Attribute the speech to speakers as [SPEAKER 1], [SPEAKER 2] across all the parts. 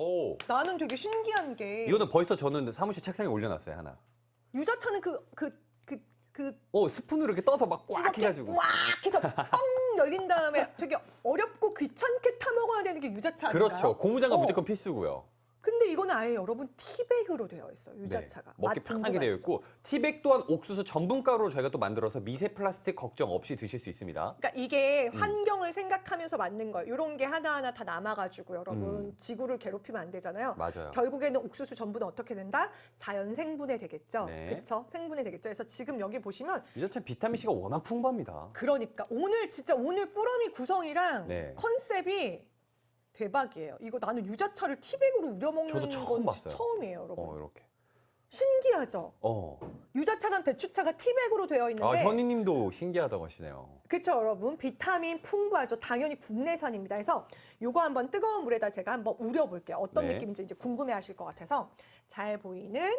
[SPEAKER 1] 오.
[SPEAKER 2] 나는 되게 신기한 게
[SPEAKER 1] 이거는 벌써 저는 사무실 책상에 올려놨어요 하나.
[SPEAKER 2] 유자차는 그 그
[SPEAKER 1] 그그오 스푼으로 이렇게 떠서 막 꽉
[SPEAKER 2] 이렇게
[SPEAKER 1] 해가지고.
[SPEAKER 2] 꽉 해서 뻥 열린 다음에 되게 어렵고 귀찮게 타 먹어야 되는 게 유자차 아닌가요?
[SPEAKER 1] 그렇죠. 고무장갑
[SPEAKER 2] 어.
[SPEAKER 1] 무조건 필수고요.
[SPEAKER 2] 근데 이거는 아예 여러분 티백으로 되어 있어요.
[SPEAKER 1] 네,
[SPEAKER 2] 유자차가.
[SPEAKER 1] 먹기
[SPEAKER 2] 맛
[SPEAKER 1] 편하게 되어
[SPEAKER 2] 궁금하시죠?
[SPEAKER 1] 있고 티백 또한 옥수수 전분가루로 저희가 또 만들어서 미세 플라스틱 걱정 없이 드실 수 있습니다.
[SPEAKER 2] 그러니까 이게
[SPEAKER 1] 음.
[SPEAKER 2] 환경을 생각하면서 만든 거예요. 이런 게 하나하나 다 남아가지고 여러분
[SPEAKER 1] 음.
[SPEAKER 2] 지구를 괴롭히면 안 되잖아요.
[SPEAKER 1] 맞아요.
[SPEAKER 2] 결국에는 옥수수 전분은 어떻게 된다? 자연 생분해 되겠죠.
[SPEAKER 1] 네.
[SPEAKER 2] 그렇죠? 생분해 되겠죠. 그래서 지금 여기 보시면
[SPEAKER 1] 유자차 비타민 C가 워낙 풍부합니다.
[SPEAKER 2] 그러니까 오늘 진짜 오늘 꾸러미 구성이랑
[SPEAKER 1] 네.
[SPEAKER 2] 컨셉이 대박이에요. 이거 나는 유자차를 티백으로 우려 먹는
[SPEAKER 1] 저도 처음
[SPEAKER 2] 건
[SPEAKER 1] 봤어요.
[SPEAKER 2] 처음이에요, 여러분.
[SPEAKER 1] 어 이렇게.
[SPEAKER 2] 신기하죠?
[SPEAKER 1] 어.
[SPEAKER 2] 유자차랑 대추차가 티백으로 되어
[SPEAKER 1] 아
[SPEAKER 2] 있는데
[SPEAKER 1] 현희님도 신기하다고 하시네요.
[SPEAKER 2] 그렇죠, 여러분. 비타민 풍부하죠. 당연히 국내산입니다. 그래서 요거 한번 뜨거운 물에다 제가 한번 우려 볼게요. 어떤
[SPEAKER 1] 네.
[SPEAKER 2] 느낌인지 이제 궁금해 하실 것 같아서 잘 보이는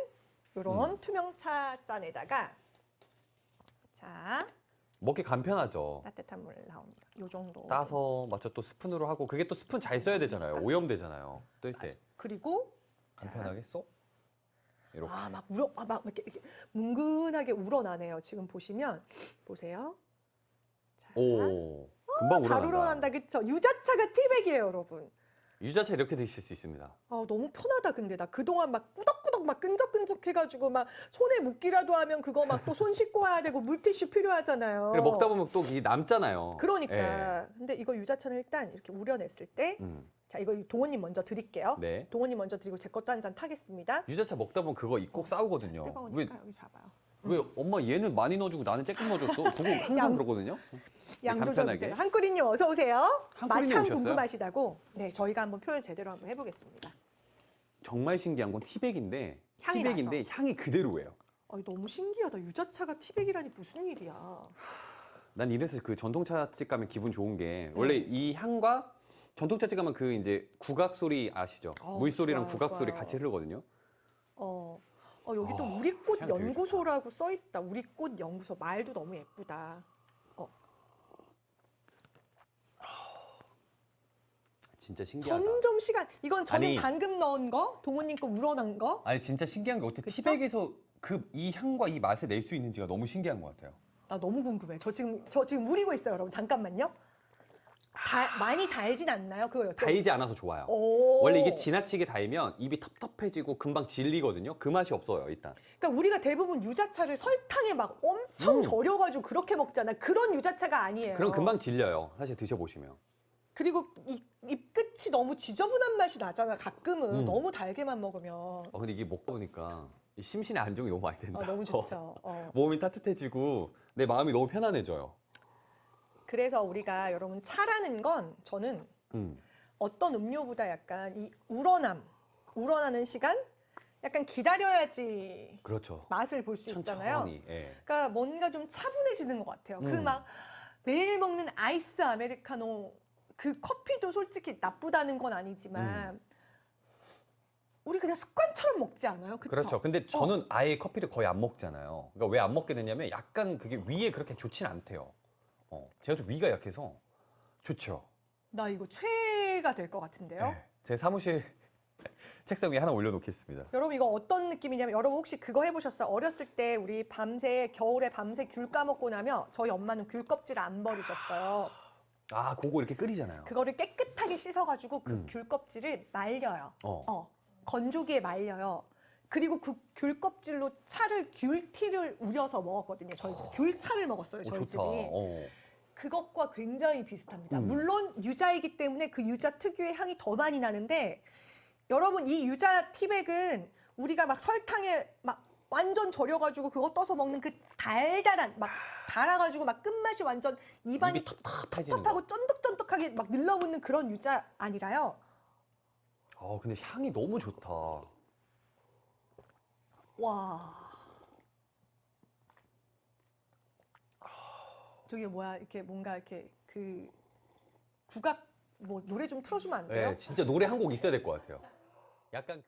[SPEAKER 2] 요런
[SPEAKER 1] 음.
[SPEAKER 2] 투명차 잔에다가 자,
[SPEAKER 1] 먹기 간편하죠.
[SPEAKER 2] 따뜻한 물 나옵니다. 요 정도.
[SPEAKER 1] 따서 맞죠 또 스푼으로 하고 그게 또 스푼 잘 써야 되잖아요. 오염되잖아요. 뜰 때
[SPEAKER 2] 맞아. 그리고 자,
[SPEAKER 1] 간편하게 쏙 이렇게.
[SPEAKER 2] 아, 막 우러 아, 막 이렇게, 이렇게 뭉근하게 우러나네요. 지금 보시면 보세요. 자,
[SPEAKER 1] 오 금방
[SPEAKER 2] 잘
[SPEAKER 1] 우러난다.
[SPEAKER 2] 우러난다. 그쵸? 유자차가 티백이에요, 여러분.
[SPEAKER 1] 유자차 이렇게 드실 수 있습니다.
[SPEAKER 2] 아, 너무 편하다 근데 나 그동안 막 꾸덕 꾸덕 막 끈적끈적 해가지고 막 손에 묻기라도 하면 그거 막 또 손 씻고 와야 되고 물티슈 필요하잖아요.
[SPEAKER 1] 그리고 먹다 보면 또 이게 남잖아요.
[SPEAKER 2] 그러니까 근데 이거 유자차는 일단 이렇게 우려냈을 때
[SPEAKER 1] 예. 음,
[SPEAKER 2] 자 이거 동원님 먼저 드릴게요.
[SPEAKER 1] 네.
[SPEAKER 2] 동원님 먼저 드리고 제 것도 한 잔 타겠습니다.
[SPEAKER 1] 유자차 먹다 보면 그거 꼭 싸우거든요. 왜,
[SPEAKER 2] 뜨거우니까 여기 잡아요.
[SPEAKER 1] 왜 엄마 얘는 많이 넣어주고 나는 조금 넣어줬어? 그거 항상
[SPEAKER 2] 양-
[SPEAKER 1] 그러거든요.
[SPEAKER 2] 양조절
[SPEAKER 1] 간편하게.
[SPEAKER 2] 때 한꾸리님 어서 오세요.
[SPEAKER 1] 한꾸리님
[SPEAKER 2] 맛향
[SPEAKER 1] 오셨어요?
[SPEAKER 2] 궁금하시다고. 네 저희가 한번 표현 제대로 한번 해보겠습니다.
[SPEAKER 1] 정말 신기한 건 티백인데
[SPEAKER 2] 향이
[SPEAKER 1] 티백인데 향이 그대로예요.
[SPEAKER 2] 아, 너무 신기하다. 유자차가 티백이라니 무슨 일이야.
[SPEAKER 1] 난 이래서 그 전통차 집 가면 기분 좋은 게
[SPEAKER 2] 네.
[SPEAKER 1] 원래 이 향과 전통차 집 가면 그 이제 국악 소리 아시죠?
[SPEAKER 2] 어우,
[SPEAKER 1] 물소리랑
[SPEAKER 2] 좋아요,
[SPEAKER 1] 국악 소리
[SPEAKER 2] 좋아요.
[SPEAKER 1] 같이 흐르거든요.
[SPEAKER 2] 어, 어 여기 또
[SPEAKER 1] 어,
[SPEAKER 2] 우리꽃
[SPEAKER 1] 향 되게
[SPEAKER 2] 연구소라고 써 있다. 우리꽃 연구소 말도 너무 예쁘다.
[SPEAKER 1] 진짜 신기하다.
[SPEAKER 2] 점점 시간 이건 저는
[SPEAKER 1] 아니.
[SPEAKER 2] 방금 넣은 거, 동훈님 거 우러난 거.
[SPEAKER 1] 아니 진짜 신기한 게 어떻게
[SPEAKER 2] 그쵸?
[SPEAKER 1] 티백에서 그 이 향과 이 맛을 낼 수 있는지가 너무 신기한 것 같아요.
[SPEAKER 2] 나 너무 궁금해. 저 지금 저 지금 우리고 있어요, 여러분. 잠깐만요. 다, 많이 달진 않나요? 그거 여쭤.
[SPEAKER 1] 달지 않아서 좋아요.
[SPEAKER 2] 오.
[SPEAKER 1] 원래 이게 지나치게 달면 입이 텁텁해지고 금방 질리거든요. 그 맛이 없어요, 일단.
[SPEAKER 2] 그러니까 우리가 대부분 유자차를 설탕에 막 엄청
[SPEAKER 1] 음.
[SPEAKER 2] 절여가지고 그렇게 먹잖아. 그런 유자차가 아니에요.
[SPEAKER 1] 그럼 금방 질려요. 사실 드셔보시면.
[SPEAKER 2] 그리고 이, 입 끝이 너무 지저분한 맛이 나잖아. 가끔은
[SPEAKER 1] 음.
[SPEAKER 2] 너무 달게만 먹으면.
[SPEAKER 1] 어, 근데 이게 먹다 보니까 이 심신의 안정이 너무 많이 된다.
[SPEAKER 2] 아, 너무 좋죠. 어.
[SPEAKER 1] 몸이 따뜻해지고 내 마음이 너무 편안해져요.
[SPEAKER 2] 그래서 우리가 여러분 차라는 건 저는
[SPEAKER 1] 음.
[SPEAKER 2] 어떤 음료보다 약간 이 우러남, 우러나는 시간, 약간 기다려야지
[SPEAKER 1] 그렇죠.
[SPEAKER 2] 맛을 볼 수 있잖아요.
[SPEAKER 1] 천천히. 예.
[SPEAKER 2] 그러니까 뭔가 좀 차분해지는 것 같아요. 그
[SPEAKER 1] 음.
[SPEAKER 2] 막 매일 먹는 아이스 아메리카노 그 커피도 솔직히 나쁘다는 건 아니지만
[SPEAKER 1] 음.
[SPEAKER 2] 우리 그냥 습관처럼 먹지 않아요? 그쵸?
[SPEAKER 1] 그렇죠. 근데 저는 아예 커피를 거의 안 먹잖아요. 그러니까 왜 안 먹게 되냐면 약간 그게 위에 그렇게 좋진 않대요. 어, 제가 좀 위가 약해서 좋죠.
[SPEAKER 2] 나 이거 최가 될 것 같은데요.
[SPEAKER 1] 네. 제 사무실 책상 위에 하나 올려놓겠습니다.
[SPEAKER 2] 여러분 이거 어떤 느낌이냐면 여러분 혹시 그거 해보셨어요? 어렸을 때 우리 밤새 겨울에 밤새 귤 까먹고 나면 저희 엄마는 귤 껍질을 안 버리셨어요.
[SPEAKER 1] 아, 그거 이렇게 끓이잖아요.
[SPEAKER 2] 그거를 깨끗하게 씻어가지고 그
[SPEAKER 1] 음.
[SPEAKER 2] 귤 껍질을 말려요.
[SPEAKER 1] 어.
[SPEAKER 2] 어, 건조기에 말려요. 그리고 그 귤 껍질로 차를 귤티를 우려서 먹었거든요. 저희 집 귤차를 먹었어요.
[SPEAKER 1] 어,
[SPEAKER 2] 저희
[SPEAKER 1] 좋다.
[SPEAKER 2] 집이.
[SPEAKER 1] 어.
[SPEAKER 2] 그것과 굉장히 비슷합니다.
[SPEAKER 1] 음.
[SPEAKER 2] 물론 유자이기 때문에 그 유자 특유의 향이 더 많이 나는데 여러분 이 유자 티백은 우리가 막 설탕에 막 완전 절여가지고 그거 떠서 먹는 그 달달한 막 달아가지고 막 끝맛이 완전 입안이. 텁텁하고 쫀득쫀득하게 막 늘러붙는 그런 유자 아니라요.
[SPEAKER 1] 아, 근데 향이 너무 좋다.
[SPEAKER 2] 와. 저게 뭐야 이렇게 뭔가 이렇게 그 국악 뭐 노래 좀 틀어주면 안 돼요?
[SPEAKER 1] 네, 진짜 노래 한 곡 있어야 될 것 같아요. 약간 그-